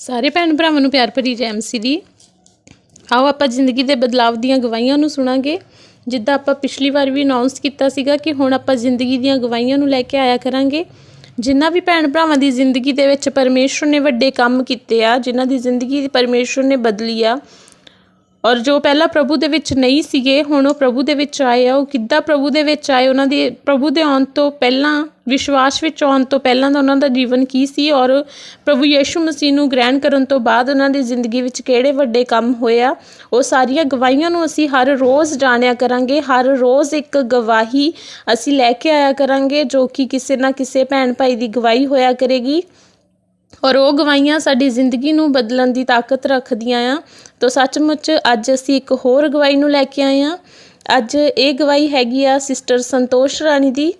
ਸਾਰੇ ਭੈਣ ਭਰਾਵਾਂ ਨੂੰ ਪਿਆਰ ਭਰੀ ਜੈ ਐਮਸੀ ਦੀ। ਆਓ ਆਪਾਂ ਜ਼ਿੰਦਗੀ ਦੇ ਬਦਲਾਵ ਦੀਆਂ ਗਵਾਹੀਆਂ ਨੂੰ ਸੁਣਾਂਗੇ। ਜਿੱਦਾਂ ਆਪਾਂ ਪਿਛਲੀ ਵਾਰ ਵੀ ਅਨਾਉਂਸ ਕੀਤਾ ਸੀਗਾ ਕਿ ਹੁਣ ਆਪਾਂ ਜ਼ਿੰਦਗੀ ਦੀਆਂ ਗਵਾਹੀਆਂ ਨੂੰ ਲੈ ਕੇ ਆਇਆ ਕਰਾਂਗੇ। ਜਿਨ੍ਹਾਂ ਵੀ ਭੈਣ ਭਰਾਵਾਂ ਦੀ ਜ਼ਿੰਦਗੀ ਦੇ ਵਿੱਚ ਪਰਮੇਸ਼ਵਰ ਨੇ ਵੱਡੇ ਕੰਮ ਕੀਤੇ ਆ, ਜਿਨ੍ਹਾਂ ਦੀ ਜ਼ਿੰਦਗੀ ਪਰਮੇਸ਼ਵਰ ਨੇ ਬਦਲੀ ਆ ਔਰ ਜੋ ਪਹਿਲਾਂ ਪ੍ਰਭੂ ਦੇ ਵਿੱਚ ਨਹੀਂ ਸੀਗੇ, ਹੁਣ ਉਹ ਪ੍ਰਭੂ ਦੇ ਵਿੱਚ ਆਏ ਆ। ਉਹ ਕਿੱਦਾਂ ਪ੍ਰਭੂ ਦੇ ਵਿੱਚ ਆਏ? ਉਹਨਾਂ ਦੇ, ਪ੍ਰਭੂ ਦੇ ਆਉਣ ਤੋਂ ਪਹਿਲਾਂ, ਵਿਸ਼ਵਾਸ ਵਿੱਚ ਆਉਣ ਤੋਂ ਪਹਿਲਾਂ ਦਾ ਉਹਨਾਂ ਦਾ ਜੀਵਨ ਕੀ ਸੀ? ਔਰ ਪ੍ਰਭੂ ਯੀਸ਼ੂ ਮਸੀਹ ਨੂੰ ਗ੍ਰਹਿਣ ਕਰਨ ਤੋਂ ਬਾਅਦ ਉਹਨਾਂ ਦੀ ਜ਼ਿੰਦਗੀ ਵਿੱਚ ਕਿਹੜੇ ਵੱਡੇ ਕੰਮ ਹੋਏ ਆ? ਉਹ ਸਾਰੀਆਂ ਗਵਾਹੀਆਂ ਨੂੰ ਅਸੀਂ ਹਰ ਰੋਜ਼ ਜਾਣਿਆ ਕਰਾਂਗੇ। ਹਰ ਰੋਜ਼ ਇੱਕ ਗਵਾਹੀ ਅਸੀਂ ਲੈ ਕੇ ਆਇਆ ਕਰਾਂਗੇ, ਜੋ ਕਿ ਕਿਸੇ ਨਾ ਕਿਸੇ ਭੈਣ ਭਾਈ ਦੀ ਗਵਾਹੀ ਹੋਇਆ ਕਰੇਗੀ। ਔਰ ਉਹ ਗਵਾਹੀਆਂ ਸਾਡੀ ਜ਼ਿੰਦਗੀ ਨੂੰ ਬਦਲਣ ਦੀ ਤਾਕਤ ਰੱਖਦੀਆਂ ਆ। ਤਾਂ ਸੱਚਮੁੱਚ ਅੱਜ ਅਸੀਂ ਇੱਕ ਹੋਰ ਗਵਾਹੀ ਨੂੰ ਲੈ ਕੇ ਆਏ ਆ। ਅੱਜ ਇਹ ਗਵਾਹੀ ਹੈਗੀ ਆ ਸਿਸਟਰ ਸੰਤੋਸ਼ ਰਾਣੀ ਦੀ,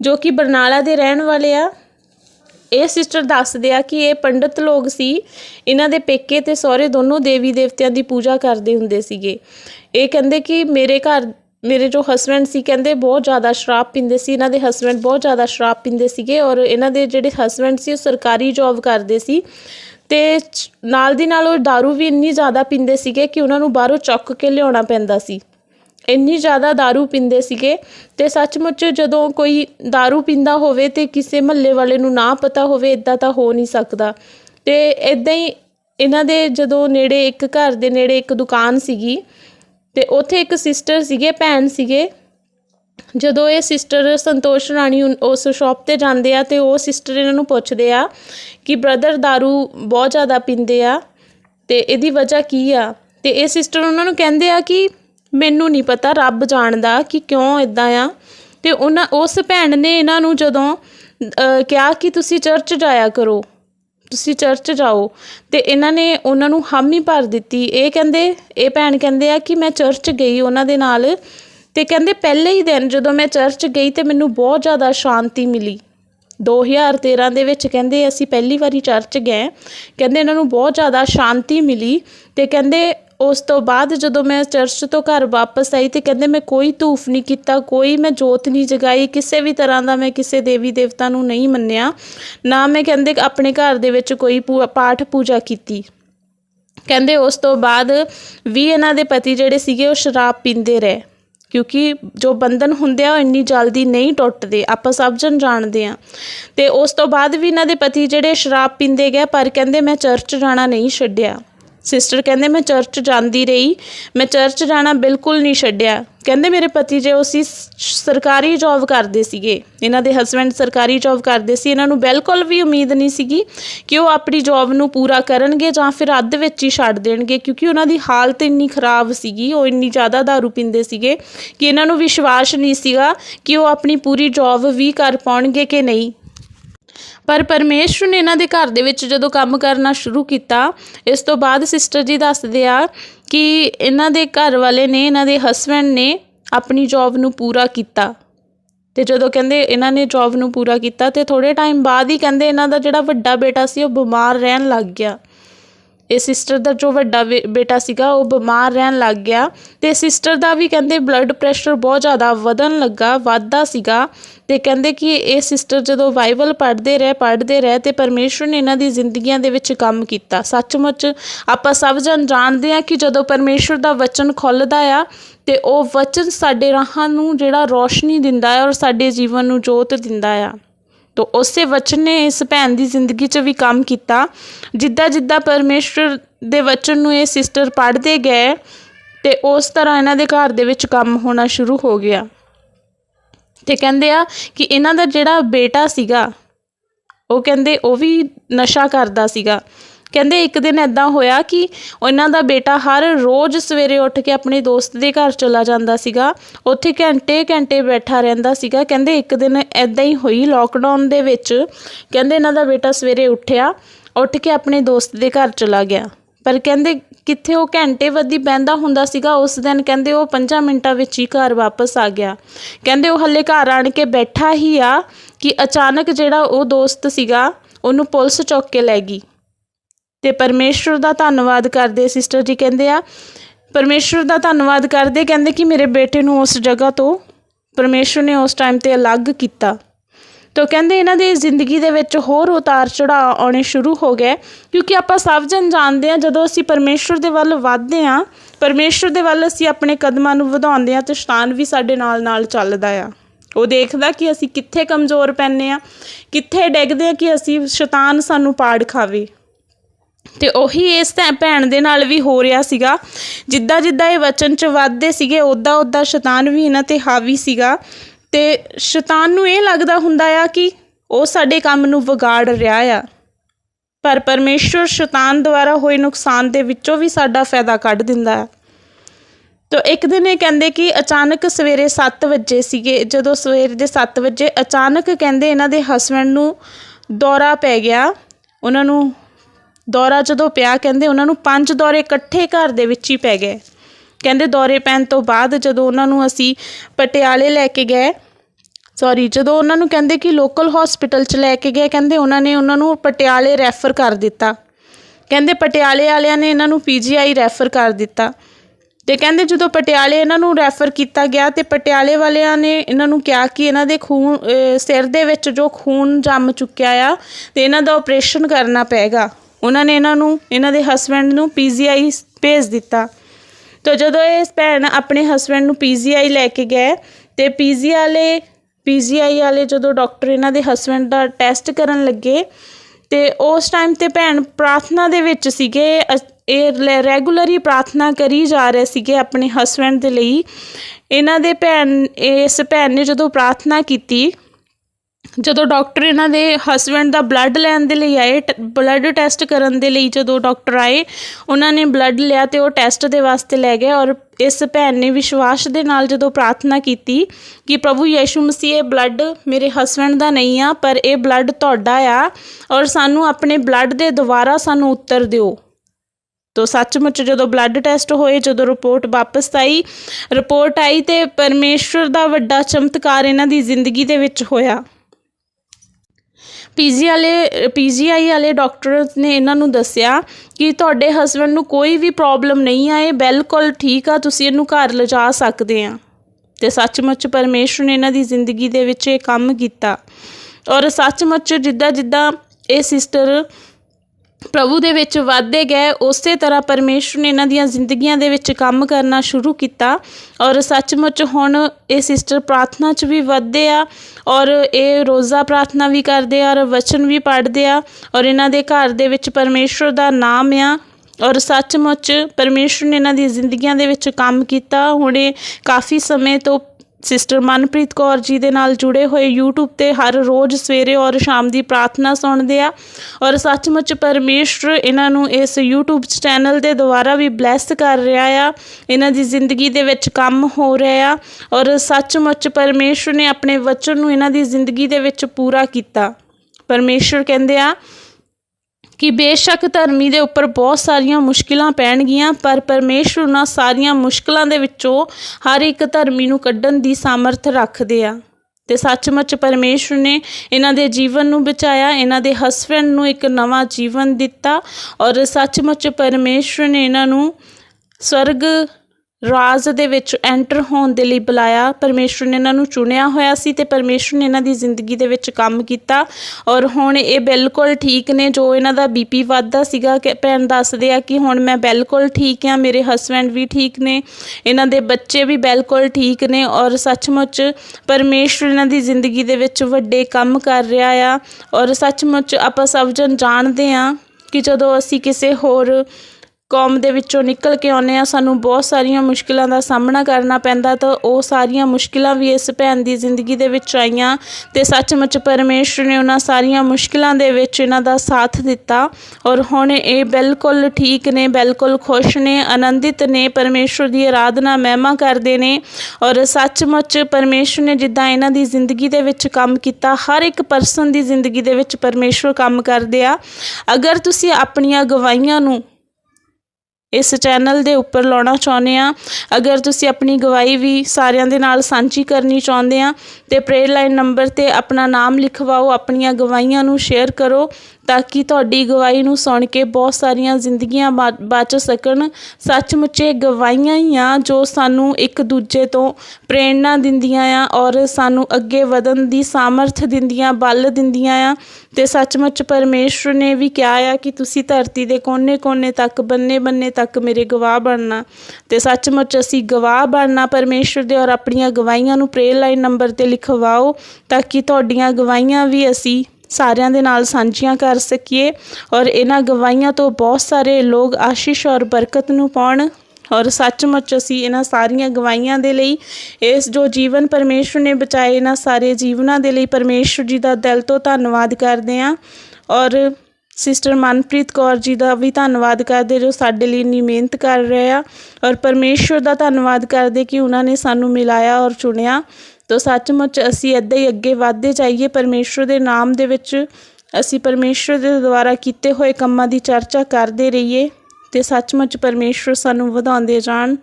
ਜੋ ਕਿ ਬਰਨਾਲਾ ਦੇ ਰਹਿਣ ਵਾਲੇ ਆ। ਇਹ ਸਿਸਟਰ ਦੱਸਦੇ ਆ ਕਿ ਇਹ ਪੰਡਤ ਲੋਕ ਸੀ। ਇਹਨਾਂ ਦੇ ਪੇਕੇ ਤੇ ਸਹੁਰੇ ਦੋਨੋਂ ਦੇਵੀ ਦੇਵਤਿਆਂ ਦੀ ਪੂਜਾ ਕਰਦੇ ਹੁੰਦੇ ਸੀਗੇ। ਇਹ ਕਹਿੰਦੇ ਕਿ ਮੇਰੇ ਘਰ ਮੇਰੇ ਜੋ ਹਸਬੰਡ ਸੀ ਕਹਿੰਦੇ ਬਹੁਤ ਜ਼ਿਆਦਾ ਸ਼ਰਾਬ ਪੀਂਦੇ ਸੀ ਇਹਨਾਂ ਦੇ ਹਸਬੰਡ ਬਹੁਤ ਜ਼ਿਆਦਾ ਸ਼ਰਾਬ ਪੀਂਦੇ ਸੀਗੇ ਔਰ ਇਹਨਾਂ ਦੇ ਜਿਹੜੇ ਹਸਬੰਡ ਸੀ ਉਹ ਸਰਕਾਰੀ ਜੌਬ ਕਰਦੇ ਸੀ ਤੇ ਚ- ਨਾਲ ਦੀ ਨਾਲ ਉਹ दारू ਵੀ ਇੰਨੀ ਜ਼ਿਆਦਾ ਪੀਂਦੇ ਸੀਗੇ ਕਿ ਉਹਨਾਂ ਨੂੰ ਬਾਹਰੋਂ ਚੁੱਕ ਕੇ ਲਿਆਉਣਾ ਪੈਂਦਾ ਸੀ ਇੰਨੀ ਜ਼ਿਆਦਾ दारू ਪੀਂਦੇ ਸੀਗੇ ਤੇ ਸੱਚਮੁੱਚ ਜਦੋਂ ਕੋਈ दारू ਪੀਂਦਾ ਹੋਵੇ ਤੇ ਕਿਸੇ ਮਹੱਲੇ ਵਾਲੇ ਨੂੰ ਨਾ ਪਤਾ ਹੋਵੇ ਇਦਾਂ ਤਾਂ ਹੋ ਨਹੀਂ ਸਕਦਾ ਤੇ ਇਦਾਂ ਹੀ ਇਹਨਾਂ ਦੇ ਜਦੋਂ ਨੇੜੇ ਇੱਕ ਘਰ ਦੇ ਨੇੜੇ ਇੱਕ ਦੁਕਾਨ ਸੀਗੀ ਤੇ ਉੱਥੇ ਇੱਕ ਸਿਸਟਰ ਸੀਗੇ, ਭੈਣ ਸੀਗੇ। ਜਦੋਂ ਇਹ ਸਿਸਟਰ ਸੰਤੋਸ਼ ਰਾਣੀ ਉਸ ਸ਼ਾਪ ਤੇ ਜਾਂਦੇ ਆ ਤੇ ਉਹ ਸਿਸਟਰ ਇਹਨਾਂ ਨੂੰ ਪੁੱਛਦੇ ਆ ਕਿ ਬ੍ਰਦਰ दारू ਬਹੁਤ ਜ਼ਿਆਦਾ ਪੀਂਦੇ ਆ ਤੇ ਇਹਦੀ ਵਜ੍ਹਾ ਕੀ ਆ? ਤੇ ਇਹ ਸਿਸਟਰ ਉਹਨਾਂ ਨੂੰ ਕਹਿੰਦੇ ਆ ਕਿ ਮੈਨੂੰ ਨਹੀਂ ਪਤਾ, ਰੱਬ ਜਾਣਦਾ ਕਿ ਕਿਉਂ ਇਦਾਂ ਆ। ਤੇ ਉਹਨਾਂ, ਉਸ ਭੈਣ ਨੇ ਇਹਨਾਂ ਨੂੰ ਜਦੋਂ ਕਿਹਾ ਕਿ ਤੁਸੀਂ ਚਰਚ ਜਾਇਆ ਕਰੋ। ਤੁਸੀਂ ਚਰਚ ਜਾਓ ਤੇ ਇਹਨਾਂ ਨੇ ਉਹਨਾਂ ਨੂੰ ਹਾਮੀ ਭਰ ਦਿੱਤੀ। ਇਹ ਕਹਿੰਦੇ, ਇਹ ਭੈਣ ਕਹਿੰਦੇ ਆ ਕਿ ਮੈਂ ਚਰਚ ਗਈ ਉਹਨਾਂ ਦੇ ਨਾਲ ਤੇ ਕਹਿੰਦੇ ਪਹਿਲੇ ਹੀ ਦਿਨ ਜਦੋਂ ਮੈਂ ਚਰਚ ਗਈ ਤੇ ਮੈਨੂੰ ਬਹੁਤ ਜ਼ਿਆਦਾ ਸ਼ਾਂਤੀ ਮਿਲੀ। 2013 ਦੇ ਵਿੱਚ ਕਹਿੰਦੇ ਅਸੀਂ ਪਹਿਲੀ ਵਾਰੀ ਚਰਚ ਗਏ। ਕਹਿੰਦੇ ਇਹਨਾਂ ਨੂੰ ਬਹੁਤ ਜ਼ਿਆਦਾ ਸ਼ਾਂਤੀ ਮਿਲੀ ਤੇ ਕਹਿੰਦੇ ਉਸ ਤੋਂ ਬਾਅਦ ਜਦੋਂ ਮੈਂ ਚਰਚ ਤੋਂ ਘਰ ਵਾਪਸ ਆਈ ਤੇ ਕਹਿੰਦੇ ਮੈਂ ਕੋਈ ਧੂਫ ਨਹੀਂ ਕੀਤਾ, ਕੋਈ ਮੈਂ ਜੋਤ ਨਹੀਂ ਜਗਾਈ, ਕਿਸੇ ਵੀ ਤਰ੍ਹਾਂ ਦਾ ਮੈਂ ਕਿਸੇ ਦੇਵੀ ਦੇਵਤਾ ਨੂੰ ਨਹੀਂ ਮੰਨਿਆ, ਨਾ ਮੈਂ ਕਹਿੰਦੇ ਆਪਣੇ ਘਰ ਦੇ ਵਿੱਚ ਕੋਈ ਪੂ- ਪਾਠ ਪੂਜਾ ਕੀਤੀ। ਕਹਿੰਦੇ ਉਸ ਤੋਂ ਬਾਅਦ ਵੀ ਇਹਨਾਂ ਦੇ ਪਤੀ ਜਿਹੜੇ ਸੀਗੇ ਉਹ ਸ਼ਰਾਬ ਪੀਂਦੇ ਰਹੇ, ਕਿਉਂਕਿ ਜੋ ਬੰਧਨ ਹੁੰਦੇ ਆ ਉਹ ਇੰਨੀ ਜਲਦੀ ਨਹੀਂ ਟੁੱਟਦੇ, ਆਪਾਂ ਸਭ ਜਨ ਜਾਣਦੇ ਆ। ਤੇ ਉਸ ਤੋਂ ਬਾਅਦ ਵੀ ਇਹਨਾਂ ਦੇ ਪਤੀ ਜਿਹੜੇ ਸ਼ਰਾਬ ਪੀਂਦੇ ਗਏ, ਪਰ ਕਹਿੰਦੇ ਮੈਂ ਚਰਚ ਜਾਣਾ ਨਹੀਂ ਛੱਡਿਆ। ਸਿਸਟਰ ਕਹਿੰਦੇ, ਮੈਂ ਚਰਚ ਜਾਂਦੀ ਰਹੀ। ਮੈਂ ਚਰਚ ਜਾਣਾ ਬਿਲਕੁਲ ਨਹੀਂ ਛੱਡਿਆ। ਕਹਿੰਦੇ, ਮੇਰੇ ਪਤੀ ਜੇ ਉਸੀ ਸਰਕਾਰੀ ਜੌਬ ਕਰਦੇ ਸੀਗੇ। ਇਹਨਾਂ ਦੇ ਹਸਬੰਡ ਸਰਕਾਰੀ ਜੌਬ ਕਰਦੇ ਸੀ। ਇਹਨਾਂ ਨੂੰ ਬਿਲਕੁਲ ਵੀ ਉਮੀਦ ਨਹੀਂ ਸੀਗੀ ਕਿ ਉਹ ਆਪਣੀ ਜੌਬ ਨੂੰ ਪੂਰਾ ਕਰਨਗੇ ਜਾਂ ਫਿਰ ਅੱਧ ਵਿੱਚ ਹੀ ਛੱਡ ਦੇਣਗੇ, ਕਿਉਂਕਿ ਉਹਨਾਂ ਦੀ ਹਾਲਤ ਇੰਨੀ ਖਰਾਬ ਸੀਗੀ, ਉਹ ਇੰਨੀ ਜ਼ਿਆਦਾ दारू ਪੀਂਦੇ ਸੀਗੇ ਕਿ ਇਹਨਾਂ ਨੂੰ ਵਿਸ਼ਵਾਸ ਨਹੀਂ ਸੀਗਾ ਕਿ ਉਹ ਆਪਣੀ ਪੂਰੀ ਜੌਬ ਵੀ ਕਰ ਪਾਉਣਗੇ ਕਿ ਨਹੀਂ। ਪਰ ਪਰਮੇਸ਼ਰ ਨੇ ਇਹਨਾਂ ਦੇ ਘਰ ਦੇ ਵਿੱਚ ਜਦੋਂ ਕੰਮ ਕਰਨਾ ਸ਼ੁਰੂ ਕੀਤਾ, ਇਸ ਤੋਂ ਬਾਅਦ ਸਿਸਟਰ ਜੀ ਦੱਸਦੇ ਆ ਕਿ ਇਹਨਾਂ ਦੇ ਘਰ ਵਾਲੇ ਨੇ, ਇਹਨਾਂ ਦੇ ਹਸਬੰਡ ਨੇ ਆਪਣੀ ਜੌਬ ਨੂੰ ਪੂਰਾ ਕੀਤਾ। ਤੇ ਜਦੋਂ ਕਹਿੰਦੇ ਇਹਨਾਂ ਨੇ ਜੌਬ ਨੂੰ ਪੂਰਾ ਕੀਤਾ, ਤੇ ਥੋੜੇ ਟਾਈਮ ਬਾਅਦ ਹੀ ਕਹਿੰਦੇ ਇਹਨਾਂ ਦਾ ਜਿਹੜਾ ਵੱਡਾ ਬੇਟਾ ਸੀ, ਉਹ ਬਿਮਾਰ ਰਹਿਣ ਲੱਗ ਗਿਆ। ਇਹ ਸਿਸਟਰ ਦਾ ਜੋ ਵੱਡਾ ਬੇ- ਬੇਟਾ ਸੀਗਾ, ਉਹ ਬਿਮਾਰ ਰਹਿਣ ਲੱਗ ਗਿਆ ਤੇ ਸਿਸਟਰ ਦਾ ਵੀ ਕਹਿੰਦੇ ਬਲੱਡ ਪ੍ਰੈਸ਼ਰ ਬਹੁਤ ਜ਼ਿਆਦਾ ਵਧਣ ਲੱਗਾ, ਵੱਧਦਾ ਸੀਗਾ ਤੇ ਕਹਿੰਦੇ ਕਿ ਇਹ ਸਿਸਟਰ ਜਦੋਂ ਬਾਈਬਲ ਪੜ੍ਹਦੇ ਰਹੇ ਪੜ੍ਹਦੇ ਰਹੇ ਤੇ ਪਰਮੇਸ਼ਰ ਨੇ ਇਹਨਾਂ ਦੀ ਜ਼ਿੰਦਗੀਆਂ ਦੇ ਵਿੱਚ ਕੰਮ ਕੀਤਾ। ਸੱਚਮੁੱਚ ਆਪਾਂ ਸਭ ਜਨ ਜਾਣਦੇ ਆ ਕਿ ਜਦੋਂ ਪਰਮੇਸ਼ਰ ਦਾ ਵਚਨ ਖੁੱਲਦਾ ਆ ਤੇ ਉਹ ਵਚਨ ਸਾਡੇ ਰਾਹਾਂ ਨੂੰ ਜਿਹੜਾ ਰੋਸ਼ਨੀ ਦਿੰਦਾ ਹੈ ਔਰ ਸਾਡੇ ਜੀਵਨ ਨੂੰ ਜੋਤ ਦਿੰਦਾ ਆ। ਤੋ ਉਸੇ ਵਚਨ ਨੇ ਇਸ ਭੈਣ ਦੀ ਜ਼ਿੰਦਗੀ 'ਚ ਵੀ ਕੰਮ ਕੀਤਾ। ਜਿੱਦਾਂ ਜਿੱਦਾਂ ਪਰਮੇਸ਼ਰ ਦੇ ਵਚਨ ਨੂੰ ਇਹ ਸਿਸਟਰ ਪੜ੍ਹਦੇ ਗਏ, ਤੇ ਉਸ ਤਰ੍ਹਾਂ ਇਹਨਾਂ ਦੇ ਘਰ ਦੇ ਵਿੱਚ ਕੰਮ ਹੋਣਾ ਸ਼ੁਰੂ ਹੋ ਗਿਆ। ਤੇ ਕਹਿੰਦੇ ਆ ਕਿ ਇਹਨਾਂ ਦਾ ਜਿਹੜਾ ਬੇਟਾ ਸੀਗਾ, ਉਹ ਕਹਿੰਦੇ ਉਹ ਵੀ ਨਸ਼ਾ ਕਰਦਾ ਸੀਗਾ। ਕਹਿੰਦੇ ਇੱਕ ਦਿਨ ਐਦਾਂ ਹੋਇਆ ਕਿ ਉਹਨਾਂ ਦਾ ਬੇਟਾ ਹਰ ਰੋਜ਼ ਸਵੇਰੇ ਉੱਠ ਕੇ ਆਪਣੇ ਦੋਸਤ ਦੇ ਘਰ ਚਲਾ ਜਾਂਦਾ ਸੀਗਾ। ਉੱਥੇ ਘੰਟੇ ਘੰਟੇ ਬੈਠਾ ਰਹਿੰਦਾ ਸੀਗਾ। ਕਹਿੰਦੇ ਇੱਕ ਦਿਨ ਐਦਾਂ ਹੀ ਹੋਈ ਲੋਕਡਾਊਨ ਦੇ ਵਿੱਚ। ਕਹਿੰਦੇ ਇਹਨਾਂ ਦਾ ਬੇਟਾ ਸਵੇਰੇ ਉੱਠਿਆ, ਉੱਠ ਕੇ ਆਪਣੇ ਦੋਸਤ ਦੇ ਘਰ ਚਲਾ ਗਿਆ। ਪਰ ਕਹਿੰਦੇ ਕਿੱਥੇ ਉਹ ਘੰਟੇ ਵੱਧੀ ਬਹਿੰਦਾ ਹੁੰਦਾ ਸੀਗਾ, ਉਸ ਦਿਨ ਕਹਿੰਦੇ ਉਹ 5 ਮਿੰਟਾਂ ਵਿੱਚ ਹੀ ਘਰ ਵਾਪਸ ਆ ਗਿਆ। ਕਹਿੰਦੇ ਉਹ ਹੱਲੇ ਘਰ ਆਣ ਕੇ ਬੈਠਾ ਹੀ ਆ ਕਿ ਅਚਾਨਕ ਜਿਹੜਾ ਉਹ ਦੋਸਤ ਸੀਗਾ, ਉਹਨੂੰ ਪੁਲਿਸ ਚੁੱਕ ਕੇ ਲੈ ਗਈ। ਤੇ ਪਰਮੇਸ਼ਰ ਦਾ ਧੰਨਵਾਦ ਕਰਦੇ ਸਿਸਟਰ ਜੀ ਕਹਿੰਦੇ ਆ, ਪਰਮੇਸ਼ਰ ਦਾ ਧੰਨਵਾਦ ਕਰਦੇ ਕਹਿੰਦੇ ਕਿ ਮੇਰੇ ਬੇਟੇ ਨੂੰ ਉਸ ਜਗ੍ਹਾ ਤੋਂ ਪਰਮੇਸ਼ਰ ਨੇ ਉਸ ਟਾਈਮ ਤੇ ਅਲੱਗ ਕੀਤਾ। ਤੋ ਕਹਿੰਦੇ ਇਹਨਾਂ ਦੀ ਜ਼ਿੰਦਗੀ ਦੇ ਵਿੱਚ ਹੋਰ ਉਤਾਰ ਚੜਾਅ ਆਉਣੇ ਸ਼ੁਰੂ ਹੋ ਗਏ, ਕਿਉਂਕਿ ਆਪਾਂ ਸਭ ਜਨ ਜਾਣਦੇ ਹਾਂ ਜਦੋਂ ਅਸੀਂ ਪਰਮੇਸ਼ਵਰ ਦੇ ਵੱਲ ਵੱਧਦੇ ਹਾਂ ਪਰਮੇਸ਼ਵਰ ਦੇ ਵੱਲ ਅਸੀਂ ਆਪਣੇ ਕਦਮਾਂ ਨੂੰ ਵਧਾਉਂਦੇ ਹਾਂ ਤੇ ਸ਼ੈਤਾਨ ਵੀ ਸਾਡੇ ਨਾਲ ਨਾਲ ਚੱਲਦਾ ਆ। ਉਹ ਦੇਖਦਾ ਕਿ ਅਸੀਂ ਕਿੱਥੇ ਕਮਜ਼ੋਰ ਪੈਂਦੇ ਆ ਕਿੱਥੇ ਡਿੱਗਦੇ ਆ ਕਿ ਅਸੀਂ ਸ਼ੈਤਾਨ ਸਾਨੂੰ ਪਾੜ ਖਾਵੇ। ਤੇ ਉਹੀ ਇਸ ਤਾਂ ਭੈਣ ਦੇ ਨਾਲ ਵੀ ਹੋ ਰਿਹਾ ਸੀਗਾ। ਜਿੱਦਾਂ ਜਿੱਦਾਂ ਇਹ ਵਚਨ ਚ ਵੱਧਦੇ ਸੀਗੇ ਉਦਾਂ ਉਦਾਂ ਸ਼ੈਤਾਨ ਵੀ ਇਹਨਾਂ ਤੇ ਹਾਵੀ ਸੀਗਾ। ਤੇ ਸ਼ੈਤਾਨ ਨੂੰ ਇਹ ਲੱਗਦਾ ਹੁੰਦਾ ਆ ਕਿ ਉਹ ਸਾਡੇ ਕੰਮ ਨੂੰ ਵਿਗਾੜ ਰਿਹਾ ਆ। ਪਰ ਪਰਮੇਸ਼ਵਰ ਸ਼ੈਤਾਨ ਦੁਆਰਾ ਹੋਏ ਨੁਕਸਾਨ ਦੇ ਵਿੱਚੋਂ ਵੀ ਸਾਡਾ ਫਾਇਦਾ ਕੱਢ ਦਿੰਦਾ ਹੈ ਤੋ ਇੱਕ ਦਿਨ ਇਹ ਕਹਿੰਦੇ ਕਿ ਅਚਾਨਕ ਸਵੇਰੇ 7 ਵਜੇ ਸੀਗੇ। ਜਦੋਂ ਸਵੇਰ ਦੇ 7 ਵਜੇ, ਅਚਾਨਕ ਕਹਿੰਦੇ ਇਹਨਾਂ ਦੇ ਹਸਬੰਡ ਨੂੰ ਦੌਰਾ ਪੈ ਗਿਆ। ਉਹਨਾਂ ਨੂੰ ਦੌਰਾ ਜਦੋਂ ਪਿਆ, ਕਹਿੰਦੇ ਉਹਨਾਂ ਨੂੰ ਪੰਜ ਦੌਰੇ ਇਕੱਠੇ ਘਰ ਦੇ ਵਿੱਚ ਹੀ ਪੈ ਗਏ। ਕਹਿੰਦੇ ਦੌਰੇ ਪੈਣ ਤੋਂ ਬਾਅਦ ਜਦੋਂ ਉਹਨਾਂ ਨੂੰ ਅਸੀਂ ਪਟਿਆਲੇ ਲੈ ਕੇ ਗਏ ਸੌਰੀ ਜਦੋਂ ਉਹਨਾਂ ਨੂੰ ਕਹਿੰਦੇ ਕਿ ਲੋਕਲ ਹਸਪੀਟਲ 'ਚ ਲੈ ਕੇ ਗਏ, ਕਹਿੰਦੇ ਉਹਨਾਂ ਨੇ ਉਹਨਾਂ ਨੂੰ ਪਟਿਆਲੇ ਰੈਫਰ ਕਰ ਦਿੱਤਾ। ਕਹਿੰਦੇ ਪਟਿਆਲੇ ਵਾਲਿਆਂ ਨੇ ਇਹਨਾਂ ਨੂੰ ਪੀਜੀਆਈ ਰੈਫਰ ਕਰ ਦਿੱਤਾ। ਤੇ ਕਹਿੰਦੇ ਜਦੋਂ ਪਟਿਆਲੇ ਇਹਨਾਂ ਨੂੰ ਰੈਫਰ ਕੀਤਾ ਗਿਆ, ਤੇ ਪਟਿਆਲੇ ਵਾਲਿਆਂ ਨੇ ਇਹਨਾਂ ਨੂੰ ਕਿਹਾ ਕਿ ਇਹਨਾਂ ਦੇ ਖੂਨ ਸਿਰ ਦੇ ਵਿੱਚ ਜੋ ਖੂਨ ਜੰਮ ਚੁੱਕਿਆ ਆ, ਤੇ ਇਹਨਾਂ ਦਾ ਆਪਰੇਸ਼ਨ ਕਰਨਾ ਪਏਗਾ। ਉਹਨਾਂ ਨੇ ਇਹਨਾਂ ਨੂੰ, ਇਹਨਾਂ ਦੇ ਹਸਬੰਡ ਨੂੰ ਪੀਜੀਆਈ ਭੇਜ ਦਿੱਤਾ। ਤੋ ਜਦੋਂ ਇਹ ਭੈਣ ਆਪਣੇ ਹਸਬੰਡ ਨੂੰ ਪੀਜੀਆਈ ਲੈ ਕੇ ਗਏ ਤੇ ਪੀਜੀ ਵਾਲੇ ਪੀਜੀਆਈ ਵਾਲੇ ਜਦੋਂ ਡਾਕਟਰ ਇਹਨਾਂ ਦੇ ਹਸਬੰਡ ਦਾ ਟੈਸਟ ਕਰਨ ਲੱਗੇ ਤੇ ਉਸ ਟਾਈਮ ਤੇ ਭੈਣ ਪ੍ਰਾਰਥਨਾ ਦੇ ਵਿੱਚ ਸੀਗੇ ਅ- ਇਹ ਰੈਗੂਲਰੀ ਪ੍ਰਾਰਥਨਾ ਕਰੀ ਜਾ ਰਹੇ ਸੀਗੇ ਆਪਣੇ ਹਸਬੰਡ ਦੇ ਲਈ। ਇਹਨਾਂ ਦੇ ਭੈਣ, ਇਸ ਭੈਣ ਨੇ ਜਦੋਂ ਪ੍ਰਾਰਥਨਾ ਕੀਤੀ ਜਦੋਂ ਡਾਕਟਰ ਇਹਨਾਂ ਦੇ ਹਸਬੰਡ ਦਾ ਬਲੱਡ ਲੈਣ ਦੇ ਲਈ ਆਏ ਬਲੱਡ ਟੈਸਟ ਕਰਨ ਦੇ ਲਈ ਜਦੋਂ ਡਾਕਟਰ ਆਏ, ਉਹਨਾਂ ਨੇ ਬਲੱਡ ਲਿਆ ਤੇ ਉਹ ਟੈਸਟ ਦੇ ਵਾਸਤੇ ਲੈ ਗਏ ਔਰ ਇਸ ਭੈਣ ਨੇ ਵਿਸ਼ਵਾਸ ਦੇ ਨਾਲ ਜਦੋਂ ਪ੍ਰਾਰਥਨਾ ਕੀਤੀ ਕਿ ਪ੍ਰਭੂ ਯੀਸ਼ੂ ਮਸੀਹ, ਇਹ ਬਲੱਡ ਮੇਰੇ ਹਸਬੰਡ ਦਾ ਨਹੀਂ ਆ, ਪਰ ਇਹ ਬਲੱਡ ਤੁਹਾਡਾ ਆ ਔਰ ਸਾਨੂੰ ਆਪਣੇ ਬਲੱਡ ਦੇ ਦੁਆਰਾ ਸਾਨੂੰ ਉੱਤਰ ਦਿਓ। ਤੋ ਸੱਚਮੁੱਚ ਜਦੋਂ ਬਲੱਡ ਟੈਸਟ ਹੋਏ, ਜਦੋਂ ਰਿਪੋਰਟ ਵਾਪਸ ਆਈ ਰਿਪੋਰਟ ਆਈ ਤੇ ਪਰਮੇਸ਼ਵਰ ਦਾ ਵੱਡਾ ਚਮਤਕਾਰ ਇਹਨਾਂ ਦੀ ਜ਼ਿੰਦਗੀ ਦੇ ਵਿੱਚ ਹੋਇਆ। ਪੀਜੀ ਵਾਲੇ, ਪੀਜੀਆਈ ਵਾਲੇ ਡਾਕਟਰ ਨੇ ਇਹਨਾਂ ਨੂੰ ਦੱਸਿਆ ਕਿ ਤੁਹਾਡੇ ਹਸਬੰਡ ਨੂੰ ਕੋਈ ਵੀ ਪ੍ਰੋਬਲਮ ਨਹੀਂ ਆ ਇਹ ਬਿਲਕੁਲ ਠੀਕ ਆ, ਤੁਸੀਂ ਇਹਨੂੰ ਘਰ ਲਿਜਾ ਸਕਦੇ ਆ। ਤੇ ਸੱਚਮੁੱਚ ਪਰਮੇਸ਼ਵਰ ਨੇ ਇਹਨਾਂ ਦੀ ਜ਼ਿੰਦਗੀ ਦੇ ਵਿੱਚ ਇਹ ਕੰਮ ਕੀਤਾ। ਔਰ ਸੱਚਮੁੱਚ ਜਿੱਦਾਂ ਜਿੱਦਾਂ ਇਹ ਸਿਸਟਰ ਪ੍ਰਭੂ ਦੇ ਵਿੱਚ ਵਧਦੇ ਗਏ, ਉਸੇ ਤਰ੍ਹਾਂ ਪਰਮੇਸ਼ਵਰ ਨੇ ਇਹਨਾਂ ਦੀਆਂ ਜ਼ਿੰਦਗੀਆਂ ਦੇ ਵਿੱਚ ਕੰਮ ਕਰਨਾ ਸ਼ੁਰੂ ਕੀਤਾ ਔਰ ਸੱਚਮੁੱਚ ਹੁਣ ਇਹ ਸਿਸਟਰ ਪ੍ਰਾਰਥਨਾ 'ਚ ਵੀ ਵਧਦੇ ਆ ਔਰ ਇਹ ਰੋਜ਼ਾ ਪ੍ਰਾਰਥਨਾ ਵੀ ਕਰਦੇ ਆ ਔਰ ਵਚਨ ਵੀ ਪੜ੍ਹਦੇ ਆ ਔਰ ਇਹਨਾਂ ਦੇ ਘਰ ਦੇ ਵਿੱਚ ਪਰਮੇਸ਼ਵਰ ਦਾ ਨਾਮ ਆ ਔਰ ਸੱਚਮੁੱਚ ਪਰਮੇਸ਼ਵਰ ਨੇ ਇਹਨਾਂ ਦੀ ਜ਼ਿੰਦਗੀਆਂ ਦੇ ਵਿੱਚ ਕੰਮ ਕੀਤਾ। ਹੁਣ ਇਹ ਕਾਫੀ ਸਮੇਂ ਤੋਂ ਸਿਸਟਰ ਮਨਪ੍ਰੀਤ ਕੌਰ ਜੀ ਦੇ ਨਾਲ ਜੁੜੇ ਹੋਏ YouTube ਤੇ ਹਰ ਰੋਜ਼ ਸਵੇਰੇ ਔਰ ਸ਼ਾਮ ਦੀ ਪ੍ਰਾਰਥਨਾ ਸੁਣਦੇ ਆ। ਔਰ ਸੱਚਮੁੱਚ ਪਰਮੇਸ਼ਵਰ ਇਹਨਾਂ ਨੂੰ ਇਸ YouTube ਚੈਨਲ ਦੇ ਦੁਆਰਾ ਵੀ ਬਲੈਸ ਕਰ ਰਿਹਾ ਆ। ਇਹਨਾਂ ਦੀ ਜ਼ਿੰਦਗੀ ਦੇ ਵਿੱਚ ਕੰਮ ਹੋ ਰਿਹਾ ਆ। ਔਰ ਸੱਚਮੁੱਚ ਪਰਮੇਸ਼ਵਰ ਨੇ ਆਪਣੇ ਵਚਨ ਨੂੰ ਇਹਨਾਂ ਦੀ ਜ਼ਿੰਦਗੀ ਦੇ ਵਿੱਚ ਪੂਰਾ ਕੀਤਾ। ਪਰਮੇਸ਼ਵਰ ਕਹਿੰਦੇ ਆ ਕਿ ਬੇਸ਼ੱਕ ਧਰਮੀ ਦੇ ਉੱਪਰ ਬਹੁਤ ਸਾਰੀਆਂ ਮੁਸ਼ਕਿਲਾਂ ਪੈਣਗੀਆਂ, ਪਰ ਪਰਮੇਸ਼ਵਰ ਉਹਨਾਂ ਸਾਰੀਆਂ ਮੁਸ਼ਕਿਲਾਂ ਦੇ ਵਿੱਚੋਂ ਹਰ ਇੱਕ ਧਰਮੀ ਨੂੰ ਕੱਢਣ ਦੀ ਸਮਰੱਥ ਰੱਖਦੇ ਆ। ਤੇ ਸੱਚਮੁੱਚ ਪਰਮੇਸ਼ਵਰ ਨੇ ਇਹਨਾਂ ਦੇ ਜੀਵਨ ਨੂੰ ਬਚਾਇਆ, ਇਹਨਾਂ ਦੇ ਹਸਬੰਡ ਨੂੰ ਇੱਕ ਨਵਾਂ ਜੀਵਨ ਦਿੱਤਾ ਔਰ ਸੱਚਮੁੱਚ ਪਰਮੇਸ਼ਵਰ ਨੇ ਇਹਨਾਂ ਨੂੰ ਸਵਰਗ ਰਾਜ ਦੇ ਵਿੱਚ ਐਂਟਰ ਹੋਣ ਦੇ ਲਈ ਬੁਲਾਇਆ। ਪਰਮੇਸ਼ਵਰ ਨੇ ਇਹਨਾਂ ਨੂੰ ਚੁਣਿਆ ਹੋਇਆ ਸੀ ਤੇ ਪਰਮੇਸ਼ਵਰ ਨੇ ਇਹਨਾਂ ਦੀ ਜ਼ਿੰਦਗੀ ਦੇ ਵਿੱਚ ਕੰਮ ਕੀਤਾ। ਔਰ ਹੁਣ ਇਹ ਬਿਲਕੁਲ ਠੀਕ ਨੇ, ਜੋ ਇਹਨਾਂ ਦਾ ਬੀਪੀ ਵੱਧਦਾ ਸੀਗਾ ਕਿ ਭੈਣ ਦੱਸਦੇ ਆ ਕਿ ਹੁਣ ਮੈਂ ਬਿਲਕੁਲ ਠੀਕ ਆ, ਮੇਰੇ ਹਸਬੰਡ ਵੀ ਠੀਕ ਨੇ, ਇਹਨਾਂ ਦੇ ਬੱਚੇ ਵੀ ਬਿਲਕੁਲ ਠੀਕ ਨੇ। ਔਰ ਸੱਚਮੁੱਚ ਪਰਮੇਸ਼ਵਰ ਇਹਨਾਂ ਦੀ ਜ਼ਿੰਦਗੀ ਦੇ ਵਿੱਚ ਵੱਡੇ ਕੰਮ ਕਰ ਰਿਹਾ ਆ। ਔਰ ਸੱਚਮੁੱਚ ਆਪਾਂ ਸਭ ਜਨ ਜਾਣਦੇ ਆ ਕਿ ਜਦੋਂ ਅਸੀਂ ਕਿਸੇ ਹੋਰ ਕੌਮ ਦੇ ਵਿੱਚੋਂ ਨਿਕਲ ਕੇ ਆਉਂਦੇ ਆ ਸਾਨੂੰ ਬਹੁਤ ਸਾਰੀਆਂ ਮੁਸ਼ਕਿਲਾਂ ਦਾ ਸਾਹਮਣਾ ਕਰਨਾ ਪੈਂਦਾ ਤਾਂ ਉਹ ਸਾਰੀਆਂ ਮੁਸ਼ਕਿਲਾਂ ਵੀ ਇਸ ਭੈਣ ਦੀ ਜ਼ਿੰਦਗੀ ਦੇ ਵਿੱਚ ਆਈਆਂ ਤੇ ਸੱਚਮੁੱਚ ਪਰਮੇਸ਼ਰ ਨੇ ਉਹਨਾਂ ਸਾਰੀਆਂ ਮੁਸ਼ਕਿਲਾਂ ਦੇ ਵਿੱਚ ਇਹਨਾਂ ਦਾ ਸਾਥ ਦਿੱਤਾ ਔਰ ਹੁਣ ਇਹ ਬਿਲਕੁਲ ਠੀਕ ਨੇ, ਬਿਲਕੁਲ ਖੁਸ਼ ਨੇ, ਆਨੰਦਿਤ ਨੇ, ਪਰਮੇਸ਼ਰ ਦੀ ਆਰਾਧਨਾ ਮਹਿਮਾ ਕਰਦੇ ਨੇ ਔਰ ਸੱਚਮੁੱਚ ਪਰਮੇਸ਼ਰ ਨੇ ਜਿੱਦਾਂ ਇਹਨਾਂ ਦੀ ਜ਼ਿੰਦਗੀ ਦੇ ਵਿੱਚ ਕੰਮ ਕੀਤਾ, ਹਰ ਇੱਕ ਪਰਸਨ ਦੀ ਜ਼ਿੰਦਗੀ ਦੇ ਵਿੱਚ ਪਰਮੇਸ਼ਰ ਕੰਮ ਕਰਦੇ ਆ। ਅਗਰ ਤੁਸੀਂ ਆਪਣੀਆਂ ਗਵਾਹੀਆਂ ਨੂੰ ਇਸ ਚੈਨਲ ਦੇ ਉੱਪਰ ਲਾਉਣਾ ਚਾਹੁੰਦੇ ਆ ਅਗਰ ਤੁਸੀਂ ਆਪਣੀ ਗਵਾਹੀ ਵੀ ਸਾਰਿਆਂ ਦੇ ਨਾਲ ਸਾਂਝੀ ਕਰਨੀ ਚਾਹੁੰਦੇ ਆ ਤੇ ਪ੍ਰੇਅਰ ਲਾਈਨ ਨੰਬਰ ਤੇ ਆਪਣਾ ਨਾਮ ਲਿਖਵਾਓ, ਆਪਣੀਆਂ ਗਵਾਹੀਆਂ ਨੂੰ ਸ਼ੇਅਰ ਕਰੋ, ਤਾਂ ਕਿ ਤੁਹਾਡੀ ਗਵਾਹੀ ਨੂੰ ਸੁਣ ਕੇ ਬਹੁਤ ਸਾਰੀਆਂ ਜ਼ਿੰਦਗੀਆਂ ਬਚ ਸਕਣ। ਸੱਚਮੁੱਚੇ ਗਵਾਹੀਆਂ ਹੀ ਆ ਜੋ ਸਾਨੂੰ ਇੱਕ ਦੂਜੇ ਤੋਂ ਪ੍ਰੇਰਣਾ ਦਿੰਦੀਆਂ ਆ ਔਰ ਸਾਨੂੰ ਅੱਗੇ ਵਧਣ ਦੀ ਸਾਮਰਥ ਦਿੰਦੀਆਂ, ਬਲ ਦਿੰਦੀਆਂ ਆ। ਤੇ ਸੱਚਮੁੱਚ ਪਰਮੇਸ਼ਵਰ ਨੇ ਵੀ ਕਿਹਾ ਆ ਕਿ ਤੁਸੀਂ ਧਰਤੀ ਦੇ ਕੋਨੇ-ਕੋਨੇ ਤੱਕ, ਬੰਨੇ-ਬੰਨੇ ਤੱਕ ਮੇਰੇ ਗਵਾਹ ਬਣਨਾ। ਤੇ ਸੱਚਮੁੱਚ ਅਸੀਂ ਗਵਾਹ ਬਣਨਾ ਪਰਮੇਸ਼ਵਰ ਦੇ ਔਰ ਆਪਣੀਆਂ ਗਵਾਹੀਆਂ ਨੂੰ ਪ੍ਰੇਅਰ ਲਾਈਨ ਨੰਬਰ ਤੇ ਲਿਖਵਾਓ ਤਾਂ ਕਿ ਤੁਹਾਡੀਆਂ ਗਵਾਹੀਆਂ ਵੀ ਅਸੀਂ ਸਾਰਿਆਂ ਦੇ ਨਾਲ ਸਾਂਝੀਆਂ ਕਰ ਸਕੀਏ ਔਰ ਇਹਨਾਂ ਗਵਾਹੀਆਂ ਤੋਂ ਬਹੁਤ ਸਾਰੇ ਲੋਕ ਆਸ਼ੀਸ਼ ਔਰ ਬਰਕਤ ਨੂੰ ਪਾਉਣ। ਔਰ ਸੱਚਮੁੱਚ ਅਸੀਂ ਇਹਨਾਂ ਸਾਰੀਆਂ ਗਵਾਹੀਆਂ ਦੇ ਲਈ, ਇਸ ਜੋ ਜੀਵਨ ਪਰਮੇਸ਼ਵਰ ਨੇ ਬਚਾਏ, ਇਹਨਾਂ ਸਾਰੇ ਜੀਵਨਾਂ ਦੇ ਲਈ ਪਰਮੇਸ਼ਵਰ ਜੀ ਦਾ ਦਿਲ ਤੋਂ ਧੰਨਵਾਦ ਕਰਦੇ ਹਾਂ। ਔਰ ਸਿਸਟਰ ਮਨਪ੍ਰੀਤ ਕੌਰ ਜੀ ਦਾ ਵੀ ਧੰਨਵਾਦ ਕਰਦੇ ਜੋ ਸਾਡੇ ਲਈ ਇੰਨੀ ਮਿਹਨਤ ਕਰ ਰਹੇ ਆ। ਔਰ ਪਰਮੇਸ਼ਵਰ ਦਾ ਧੰਨਵਾਦ ਕਰਦੇ ਕਿ ਉਹਨਾਂ ਨੇ ਸਾਨੂੰ ਮਿਲਾਇਆ ਔਰ ਚੁਣਿਆ। ਤੋ ਸੱਚਮੁੱਚ ਅਸੀਂ ਇੱਦਾਂ ਹੀ ਅੱਗੇ ਵਧਦੇ ਜਾਈਏ ਪਰਮੇਸ਼ਵਰ ਦੇ ਨਾਮ ਦੇ ਵਿੱਚ ਅਸੀਂ ਪਰਮੇਸ਼ਵਰ ਦੇ ਦੁਆਰਾ ਕੀਤੇ ਹੋਏ ਕੰਮਾਂ ਦੀ ਚਰਚਾ ਕਰਦੇ ਰਹੀਏ। ਤੇ ਸੱਚਮੁੱਚ ਪਰਮੇਸ਼ਵਰ ਸਾਨੂੰ ਵਧਾਉਂਦੇ ਜਾਣ।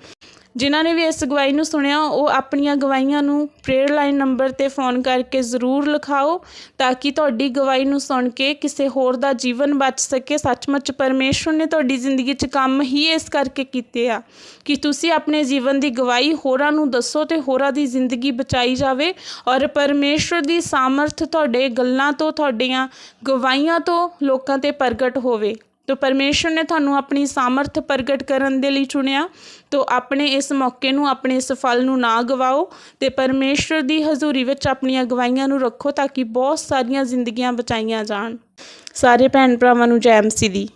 ਜਿਨ੍ਹਾਂ ਨੇ ਵੀ ਇਸ ਗਵਾਹੀ ਨੂੰ ਸੁਣਿਆ, ਉਹ ਆਪਣੀਆਂ ਗਵਾਹੀਆਂ ਨੂੰ ਪ੍ਰੇਅਰ ਲਾਈਨ ਨੰਬਰ ਤੇ ਫੋਨ ਕਰਕੇ ਜ਼ਰੂਰ ਲਿਖਾਓ ਤਾਂ ਕਿ ਤੁਹਾਡੀ ਗਵਾਹੀ ਨੂੰ ਸੁਣ ਕੇ ਕਿਸੇ ਹੋਰ ਦਾ ਜੀਵਨ ਬਚ ਸਕੇ। ਸੱਚਮੁੱਚ ਪਰਮੇਸ਼ਵਰ ਨੇ ਤੁਹਾਡੀ ਜ਼ਿੰਦਗੀ 'ਚ ਕੰਮ ਹੀ ਇਸ ਕਰਕੇ ਕੀਤੇ ਆ ਕਿ ਤੁਸੀਂ ਆਪਣੇ ਜੀਵਨ ਦੀ ਗਵਾਹੀ ਹੋਰਾਂ ਨੂੰ ਦੱਸੋ ਤੇ ਹੋਰਾਂ ਦੀ ਜ਼ਿੰਦਗੀ ਬਚਾਈ ਜਾਵੇ ਔਰ ਪਰਮੇਸ਼ਵਰ ਦੀ ਸਾਮਰਥ ਤੁਹਾਡੇ ਗੱਲਾਂ ਤੋਂ, ਤੁਹਾਡੀਆਂ ਗਵਾਹੀਆਂ ਤੋਂ ਲੋਕਾਂ ਤੇ ਪ੍ਰਗਟ ਹੋਵੇ। ਤੋ ਪਰਮੇਸ਼ਵਰ ਨੇ ਤੁਹਾਨੂੰ ਆਪਣੀ ਸਾਮਰਥ ਪ੍ਰਗਟ ਕਰਨ ਦੇ ਲਈ ਚੁਣਿਆ। ਤੋ ਆਪਣੇ ਇਸ ਮੌਕੇ ਨੂੰ, ਆਪਣੇ ਇਸ ਫਲ ਨੂੰ ਨਾ ਗਵਾਓ ਤੇ ਪਰਮੇਸ਼ਵਰ ਦੀ ਹਜ਼ੂਰੀ ਵਿੱਚ ਆਪਣੀਆਂ ਗਵਾਹੀਆਂ ਨੂੰ ਰੱਖੋ ਤਾਂ ਕਿ ਬਹੁਤ ਸਾਰੀਆਂ ਜ਼ਿੰਦਗੀਆਂ ਬਚਾਈਆਂ ਜਾਣ। ਸਾਰੇ ਭੈਣ ਭਰਾਵਾਂ ਨੂੰ ਜੈ ਮਸੀਹ ਦੀ।